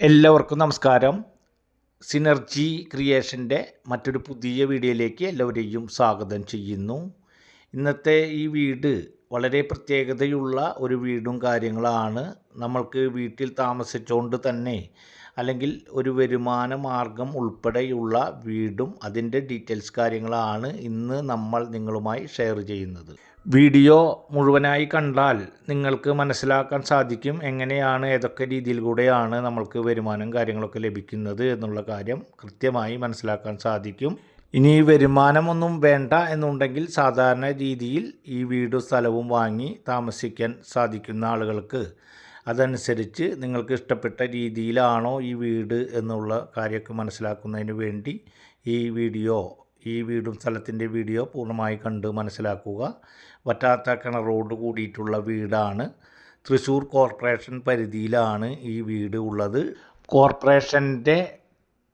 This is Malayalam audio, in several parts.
എല്ലാവർക്കും നമസ്കാരം. സിനർജി ക്രിയേഷന്റെ മറ്റൊരു പുതിയ വീഡിയോയിലേക്ക് എല്ലാവരെയും സ്വാഗതം ചെയ്യുന്നു. ഇന്നത്തെ ഈ വീട് വളരെ പ്രത്യേകതയുള്ള ഒരു വീടും കാര്യങ്ങളാണ്. നമ്മൾക്ക് വീട്ടിൽ താമസിച്ചുകൊണ്ട് തന്നെ അല്ലെങ്കിൽ ഒരു വരുമാന മാർഗം ഉൾപ്പെടെയുള്ള വീടും അതിന്റെ ഡീറ്റെയിൽസ് കാര്യങ്ങളാണ് ഇന്ന് നമ്മൾ നിങ്ങളുമായി ഷെയർ ചെയ്യുന്നത്. വീഡിയോ മുഴുവനായി കണ്ടാൽ നിങ്ങൾക്ക് മനസ്സിലാക്കാൻ സാധിക്കും എങ്ങനെയാണ് ഏതൊക്കെ രീതിയിൽ കൂടെയാണ് നമ്മൾക്ക് വരുമാനം കാര്യങ്ങളൊക്കെ ലഭിക്കുന്നത് എന്നുള്ള കാര്യം കൃത്യമായി മനസ്സിലാക്കാൻ സാധിക്കും. ഇനി വരുമാനമൊന്നും വേണ്ട എന്നുണ്ടെങ്കിൽ സാധാരണ രീതിയിൽ ഈ വീടും സ്ഥലവും വാങ്ങി താമസിക്കാൻ സാധിക്കുന്ന ആളുകൾക്ക് അതനുസരിച്ച് നിങ്ങൾക്ക് ഇഷ്ടപ്പെട്ട രീതിയിലാണോ ഈ വീട് എന്നുള്ള കാര്യമൊക്കെ മനസ്സിലാക്കുന്നതിന് വേണ്ടി ഈ വീഡിയോ ഈ വീടും സ്ഥലത്തിന്റെ വീഡിയോ പൂർണമായി കണ്ട് മനസ്സിലാക്കുക. വറ്റാത്ത കിണറോട് കൂടിയിട്ടുള്ള വീടാണ്. തൃശ്ശൂർ കോർപ്പറേഷൻ പരിധിയിലാണ് ഈ വീട് ഉള്ളത്. കോർപ്പറേഷന്റെ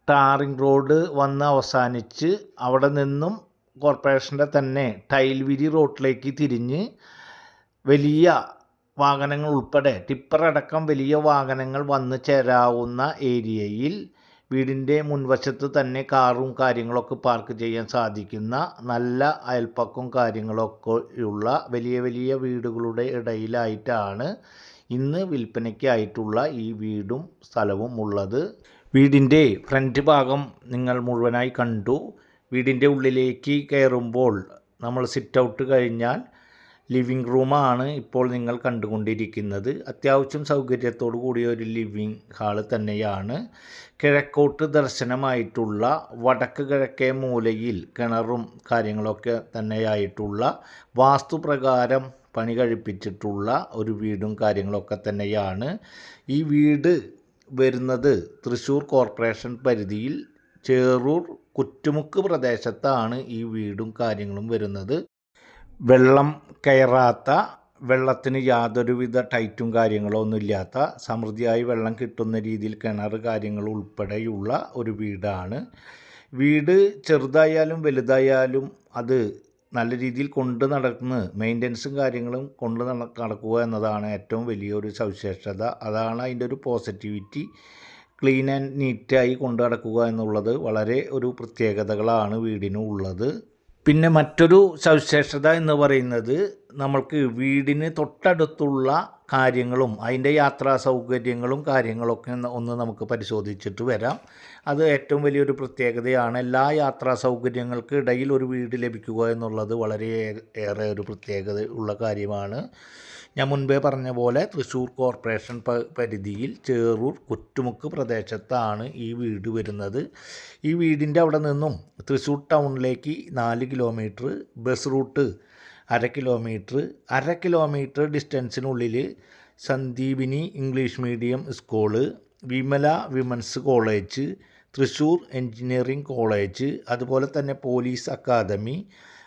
ടാറിംഗ് റോഡ് വന്ന് അവസാനിച്ച് അവിടെ നിന്നും കോർപ്പറേഷന്റെ തന്നെ ടൈൽവിരി റോഡിലേക്ക് തിരിഞ്ഞ് വലിയ വാഹനങ്ങൾ ഉൾപ്പെടെ ടിപ്പറടക്കം വലിയ വാഹനങ്ങൾ വന്ന് ചേരാവുന്ന ഏരിയയിൽ വീടിന്റെ മുൻവശത്ത് തന്നെ കാറും കാര്യങ്ങളൊക്കെ പാർക്ക് ചെയ്യാൻ സാധിക്കുന്ന നല്ല അയൽപ്പക്കവും കാര്യങ്ങളൊക്കെ ഉള്ള വലിയ വലിയ വീടുകളുടെ ഇടയിലായിട്ടാണ് ഇന്ന് വിൽപ്പനയ്ക്കായിട്ടുള്ള ഈ വീടും സ്ഥലവും ഉള്ളത്. വീടിന്റെ ഫ്രണ്ട് ഭാഗം നിങ്ങൾ മുഴുവനായി കണ്ടു. വീടിന്റെ ഉള്ളിലേക്ക് കയറുമ്പോൾ നമ്മൾ സിറ്റ് ഔട്ട് കഴിഞ്ഞാൽ ലിവിങ് റൂമാണ് ഇപ്പോൾ നിങ്ങൾ കണ്ടുകൊണ്ടിരിക്കുന്നത്. അത്യാവശ്യം സൗകര്യത്തോടു കൂടിയ ഒരു ലിവിംഗ് ഹാൾ തന്നെയാണ്. കിഴക്കോട്ട് ദർശനമായിട്ടുള്ള വടക്ക് കിഴക്കേ മൂലയിൽ കിണറും കാര്യങ്ങളൊക്കെ തന്നെയായിട്ടുള്ള വാസ്തുപ്രകാരം പണി കഴിപ്പിച്ചിട്ടുള്ള ഒരു വീടും കാര്യങ്ങളൊക്കെ തന്നെയാണ്. ഈ വീട് വരുന്നത് തൃശ്ശൂർ കോർപ്പറേഷൻ പരിധിയിൽ ചേറൂർ കുറ്റുമുക്ക് പ്രദേശത്താണ് ഈ വീടും കാര്യങ്ങളും വരുന്നത്. വെള്ളം കയറാത്ത വെള്ളത്തിന് യാതൊരുവിധ ടൈറ്റും കാര്യങ്ങളോ ഒന്നുമില്ലാത്ത സമൃദ്ധിയായി വെള്ളം കിട്ടുന്ന രീതിയിൽ കിണർ കാര്യങ്ങൾ ഉൾപ്പെടെയുള്ള ഒരു വീടാണ്. വീട് ചെറുതായാലും വലുതായാലും അത് നല്ല രീതിയിൽ കൊണ്ട് നടന്ന് മെയിന്റനൻസും കാര്യങ്ങളും കൊണ്ട് നടക്കുക എന്നതാണ് ഏറ്റവും വലിയൊരു സവിശേഷത. അതാണ് അതിന്റെ ഒരു പോസിറ്റിവിറ്റി. ക്ലീൻ ആൻഡ് നീറ്റായി കൊണ്ടു നടക്കുക എന്നുള്ളത് വളരെ ഒരു പ്രത്യേകതകളാണ് വീടിന് ഉള്ളത് പിന്നെ മറ്റൊരു സവിശേഷത എന്ന് പറയുന്നത് നമ്മൾക്ക് വീടിന് തൊട്ടടുത്തുള്ള കാര്യങ്ങളും അതിന്റെ യാത്രാ സൗകര്യങ്ങളും കാര്യങ്ങളൊക്കെ ഒന്ന് നമുക്ക് പരിശോധിച്ചിട്ട് വരാം. അത് ഏറ്റവും വലിയൊരു പ്രത്യേകതയാണ്. എല്ലാ യാത്രാ സൗകര്യങ്ങൾക്ക് ഇടയിൽ ഒരു വീട് ലഭിക്കുക എന്നുള്ളത് വളരെ ഏറെ ഒരു പ്രത്യേകത ഉള്ള കാര്യമാണ്. ഞാൻ മുൻപേ പറഞ്ഞ പോലെ തൃശ്ശൂർ കോർപ്പറേഷൻ പരിധിയിൽ ചേറൂർ കുറ്റുമുക്ക് പ്രദേശത്താണ് ഈ വീട് വരുന്നത്. ഈ വീടിന്റെ അവിടെ നിന്നും തൃശ്ശൂർ ടൗണിലേക്ക് നാല് കിലോമീറ്റർ ബസ് റൂട്ട് അര കിലോമീറ്റർ അര kilometre ഡിസ്റ്റൻസിനുള്ളിൽ Sandeepani English medium school Vimala women's college Thrissur engineering college അതുപോലെ തന്നെ പോലീസ് അക്കാദമി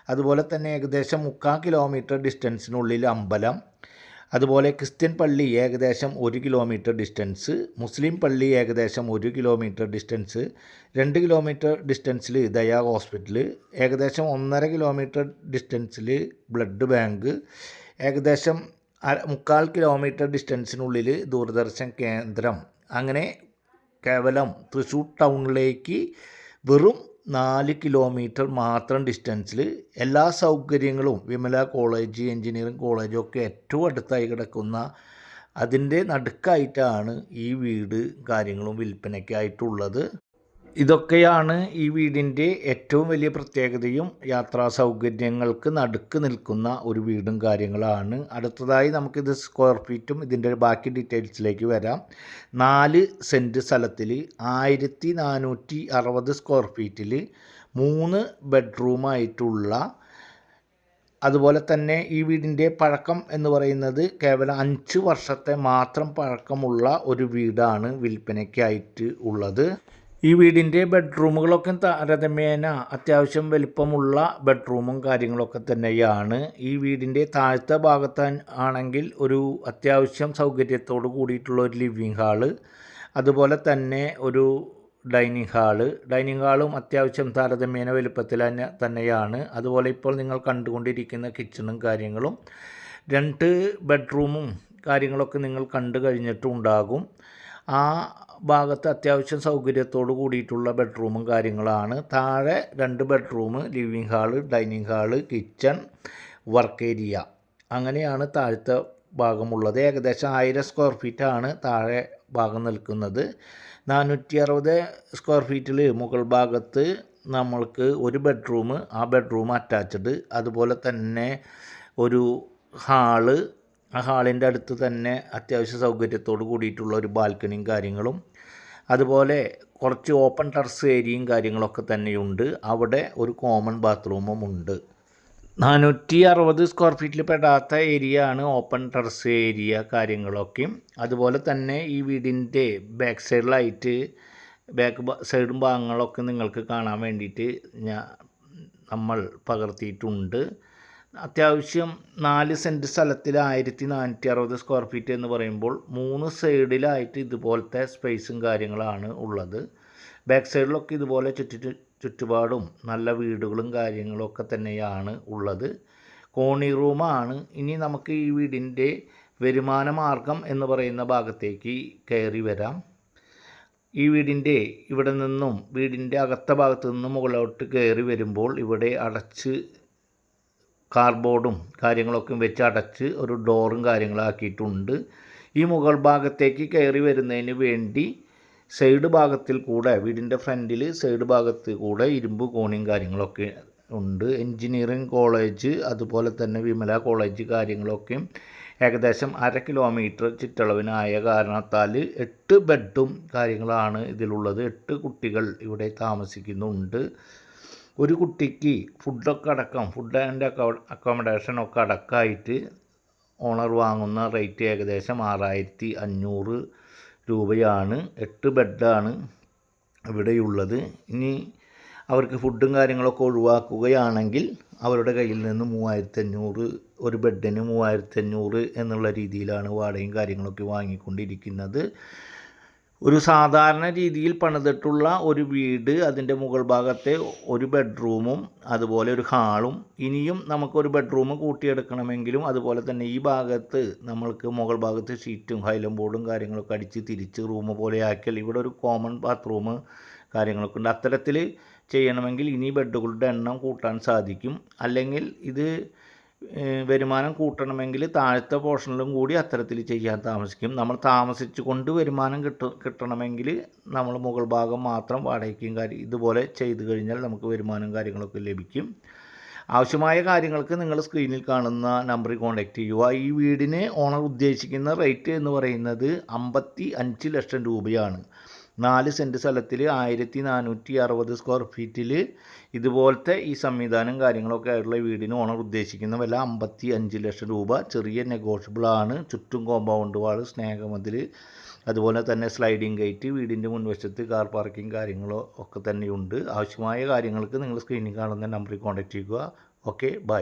അതുപോലെ തന്നെ ഏകദേശം മുക്കാൽ കിലോമീറ്റർ ഡിസ്റ്റൻസിനുള്ളിൽ അമ്പലം അതുപോലെ ക്രിസ്ത്യൻ പള്ളി ഏകദേശം ഒരു കിലോമീറ്റർ ഡിസ്റ്റൻസ് മുസ്ലിം പള്ളി ഏകദേശം ഒരു കിലോമീറ്റർ ഡിസ്റ്റൻസ് രണ്ട് കിലോമീറ്റർ ഡിസ്റ്റൻസിൽ ദയാ ഹോസ്പിറ്റൽ ഏകദേശം ഒന്നര കിലോമീറ്റർ ഡിസ്റ്റൻസിൽ ബ്ലഡ് ബാങ്ക് ഏകദേശം മുക്കാൽ കിലോമീറ്റർ ഡിസ്റ്റൻസിനുള്ളിൽ ദൂരദർശൻ കേന്ദ്രം. അങ്ങനെ കേവലം തൃശ്ശൂർ ടൗണിലേക്ക് വെറും നാല് കിലോമീറ്റർ മാത്രം ഡിസ്റ്റൻസിൽ എല്ലാ സൗകര്യങ്ങളും വിമല കോളേജ് എൻജിനീയറിംഗ് കോളേജും ഒക്കെ ഏറ്റവും അടുത്തായി കിടക്കുന്ന അതിന്റെ നടുക്കായിട്ടാണ് ഈ വീട് കാര്യങ്ങളും വിൽപ്പനയ്ക്കായിട്ടുള്ളത്. ഇതൊക്കെയാണ് ഈ വീടിന്റെ ഏറ്റവും വലിയ പ്രത്യേകതയും. യാത്രാ സൗകര്യങ്ങൾക്ക് നടുക്ക് നിൽക്കുന്ന ഒരു വീടും കാര്യങ്ങളാണ്. അടുത്തതായി നമുക്കിത് സ്ക്വയർ ഫീറ്റും ഇതിന്റെ ബാക്കി ഡീറ്റെയിൽസിലേക്ക് വരാം. നാല് സെന്റ് സ്ഥലത്തിൽ ആയിരത്തി നാനൂറ്റി അറുപത് സ്ക്വയർ ഫീറ്റിൽ മൂന്ന് ബെഡ്റൂമായിട്ടുള്ള അതുപോലെ തന്നെ ഈ വീടിന്റെ പഴക്കം എന്ന് പറയുന്നത് കേവലം അഞ്ച് വർഷത്തെ മാത്രം പഴക്കമുള്ള ഒരു വീടാണ് വിൽപ്പനയ്ക്കായിട്ട് ഉള്ളത്. ഈ വീടിന്റെ ബെഡ്റൂമുകളൊക്കെ താരതമ്യേന അത്യാവശ്യം വലിപ്പമുള്ള ബെഡ്റൂമും കാര്യങ്ങളൊക്കെ തന്നെയാണ്. ഈ വീടിന്റെ താഴത്തെ ഭാഗത്ത് ആണെങ്കിൽ ഒരു അത്യാവശ്യം സൗകര്യത്തോട് കൂടിയിട്ടുള്ള ഒരു ലിവിങ് ഹാൾ അതുപോലെ തന്നെ ഒരു ഡൈനിങ് ഹാൾ. ഡൈനിങ് ഹാളും അത്യാവശ്യം താരതമ്യേന വലുപ്പത്തിൽ തന്നെ തന്നെയാണ്. അതുപോലെ ഇപ്പോൾ നിങ്ങൾ കണ്ടുകൊണ്ടിരിക്കുന്ന കിച്ചണും കാര്യങ്ങളും രണ്ട് ബെഡ്റൂമും കാര്യങ്ങളൊക്കെ നിങ്ങൾ കണ്ടു കഴിഞ്ഞിട്ടുണ്ടാകും. ആ ഭാഗത്ത് അത്യാവശ്യം സൗകര്യത്തോട് കൂടിയിട്ടുള്ള ബെഡ്റൂമും കാര്യങ്ങളാണ്. താഴെ രണ്ട് bedroom living hall dining hall kitchen work area. അങ്ങനെയാണ് താഴത്തെ ഭാഗമുള്ളത്. ഏകദേശം ആയിരം സ്ക്വയർ ഫീറ്റാണ് താഴെ ഭാഗം നിൽക്കുന്നത്. നാനൂറ്റി അറുപത് സ്ക്വയർ ഫീറ്റിൽ മുകൾ ഭാഗത്ത് നമ്മൾക്ക് ഒരു ബെഡ്റൂം ആ ബെഡ്റൂം അറ്റാച്ച്ഡ് അതുപോലെ തന്നെ ഒരു ഹാൾ ആ ഹാളിന്റെ അടുത്ത് തന്നെ അത്യാവശ്യ സൗകര്യത്തോട് കൂടിയിട്ടുള്ള ഒരു ബാൽക്കണിയും കാര്യങ്ങളും അതുപോലെ കുറച്ച് ഓപ്പൺ ടെറസ് ഏരിയയും കാര്യങ്ങളൊക്കെ തന്നെയുണ്ട്. അവിടെ ഒരു കോമൺ ബാത്റൂമും ഉണ്ട്. നാനൂറ്റി അറുപത് സ്ക്വയർ ഫീറ്റിൽ പെടാത്ത ഏരിയ ആണ് ഓപ്പൺ ടെറസ് ഏരിയ കാര്യങ്ങളൊക്കെ. അതുപോലെ തന്നെ ഈ വീടിന്റെ ബാക്ക് സൈഡിലായിട്ട് ബാക്ക് സൈഡും ഭാഗങ്ങളൊക്കെ നിങ്ങൾക്ക് കാണാൻ വേണ്ടിയിട്ട് ഞാൻ നമ്മൾ പകർത്തിയിട്ടുണ്ട്. അത്യാവശ്യം നാല് സെന്റ് സ്ഥലത്തിൽ ആയിരത്തി നാനൂറ്റി അറുപത് സ്ക്വയർ ഫീറ്റ് എന്ന് പറയുമ്പോൾ മൂന്ന് സൈഡിലായിട്ട് ഇതുപോലത്തെ സ്പേസും കാര്യങ്ങളാണ് ഉള്ളത്. ബാക്ക് സൈഡിലൊക്കെ ഇതുപോലെ ചുറ്റി ചുറ്റുപാടും നല്ല വീടുകളും കാര്യങ്ങളൊക്കെ തന്നെയാണ് ഉള്ളത്. കോണി റൂമാണ് ഇനി നമുക്ക് ഈ വീടിന്റെ വരുമാന മാർഗം എന്ന് പറയുന്ന ഭാഗത്തേക്ക് കയറി വരാം. ഈ വീടിന്റെ ഇവിടെ നിന്നും വീടിന്റെ അകത്ത ഭാഗത്തു നിന്നും മുകളിലോട്ട് കയറി വരുമ്പോൾ ഇവിടെ അടച്ച് കാർബോർഡും കാര്യങ്ങളൊക്കെ വെച്ച് അടച്ച് ഒരു ഡോറും കാര്യങ്ങളാക്കിയിട്ടുണ്ട്. ഈ മുകൾ ഭാഗത്തേക്ക് കയറി വരുന്നതിന് വേണ്ടി സൈഡ് ഭാഗത്തിൽ കൂടെ വീടിന്റെ ഫ്രണ്ടിൽ സൈഡ് ഭാഗത്ത് കൂടെ ഇരുമ്പ് കോണിയും കാര്യങ്ങളൊക്കെ ഉണ്ട്. എൻജിനീയറിംഗ് കോളേജ് അതുപോലെ തന്നെ വിമല കോളേജ് കാര്യങ്ങളൊക്കെ ഏകദേശം അര കിലോമീറ്റർ ചുറ്റളവിനായ കാരണത്താൽ എട്ട് ബെഡും കാര്യങ്ങളാണ് ഇതിലുള്ളത്. എട്ട് കുട്ടികൾ ഇവിടെ താമസിക്കുന്നുണ്ട്. ഒരു കുട്ടിക്ക് ഫുഡൊക്കെ അടക്കം ഫുഡ് ആൻഡ് അക്കോമഡേഷൻ ഒക്കെ അടക്കമായിട്ട് ഓണർ വാങ്ങുന്ന റേറ്റ് ഏകദേശം ആറായിരത്തി അഞ്ഞൂറ് രൂപയാണ്. എട്ട് ബെഡാണ് ഇവിടെയുള്ളത്. ഇനി അവർക്ക് ഫുഡും കാര്യങ്ങളൊക്കെ ഒഴിവാക്കുകയാണെങ്കിൽ അവരുടെ കയ്യിൽ നിന്ന് മൂവായിരത്തി അഞ്ഞൂറ് ഒരു ബെഡിന് മൂവായിരത്തി അഞ്ഞൂറ് എന്നുള്ള രീതിയിലാണ് വാടകയും കാര്യങ്ങളൊക്കെ വാങ്ങിക്കൊണ്ടിരിക്കുന്നത്. ഒരു സാധാരണ രീതിയിൽ പണിതിട്ടുള്ള ഒരു വീട് അതിന്റെ മുകൾ ഭാഗത്തെ ഒരു ബെഡ്റൂമും അതുപോലെ ഒരു ഹാളും. ഇനിയും നമുക്കൊരു ബെഡ്റൂം കൂട്ടിയെടുക്കണമെങ്കിലും അതുപോലെ തന്നെ ഈ ഭാഗത്ത് നമ്മൾക്ക് മുകൾ ഭാഗത്ത് ഷീറ്റും ഹൈലം ബോർഡും കാര്യങ്ങളൊക്കെ അടിച്ച് തിരിച്ച് റൂം പോലെ ആക്കിയാൽ ഇവിടെ ഒരു കോമൺ ബാത്റൂം കാര്യങ്ങളൊക്കെ ഉണ്ട്. അത്തരത്തിൽ ചെയ്യണമെങ്കിൽ ഇനി ബെഡുകളുടെ എണ്ണം കൂട്ടാൻ സാധിക്കും. അല്ലെങ്കിൽ ഇത് വരുമാനം കൂട്ടണമെങ്കിൽ താഴത്തെ പോർഷനിലും കൂടി അത്തരത്തിൽ ചെയ്യാൻ താമസിക്കും. നമ്മൾ താമസിച്ചു കൊണ്ട് വരുമാനം കിട്ട കിട്ടണമെങ്കിൽ നമ്മൾ മുകൾ ഭാഗം മാത്രം വാടകയ്ക്കും കാര്യം ഇതുപോലെ ചെയ്തു കഴിഞ്ഞാൽ നമുക്ക് വരുമാനം കാര്യങ്ങളൊക്കെ ലഭിക്കും. ആവശ്യമായ കാര്യങ്ങൾക്ക് നിങ്ങൾ സ്ക്രീനിൽ കാണുന്ന നമ്പറിൽ കോൺടാക്റ്റ് ചെയ്യുക. ഈ വീടിന് ഓണർ ഉദ്ദേശിക്കുന്ന റേറ്റ് എന്ന് പറയുന്നത് അമ്പത്തി അഞ്ച് ലക്ഷം രൂപയാണ്. നാല് സെന്റ് സ്ഥലത്തിൽ ആയിരത്തി നാനൂറ്റി അറുപത് സ്ക്വയർ ഫീറ്റിൽ ഇതുപോലത്തെ ഈ സംവിധാനം കാര്യങ്ങളൊക്കെ ആയിട്ടുള്ള വീടിന് ഓണർ ഉദ്ദേശിക്കുന്ന വില അമ്പത്തി അഞ്ച് ലക്ഷം രൂപ. ചെറിയ നെഗോഷ്യബിളാണ് ചുറ്റും കോമ്പൗണ്ട് വാൾ സ്നേഹമതിൽ അതുപോലെ തന്നെ സ്ലൈഡിംഗ് ഗേറ്റ് വീടിന്റെ മുൻവശത്ത് കാർ പാർക്കിംഗ് കാര്യങ്ങളോ ഒക്കെ തന്നെയുണ്ട്. ആവശ്യമായ കാര്യങ്ങൾക്ക് നിങ്ങൾ സ്ക്രീനിൽ കാണുന്ന നമ്പറിൽ കോൺടാക്റ്റ് ചെയ്യുക. Okay bye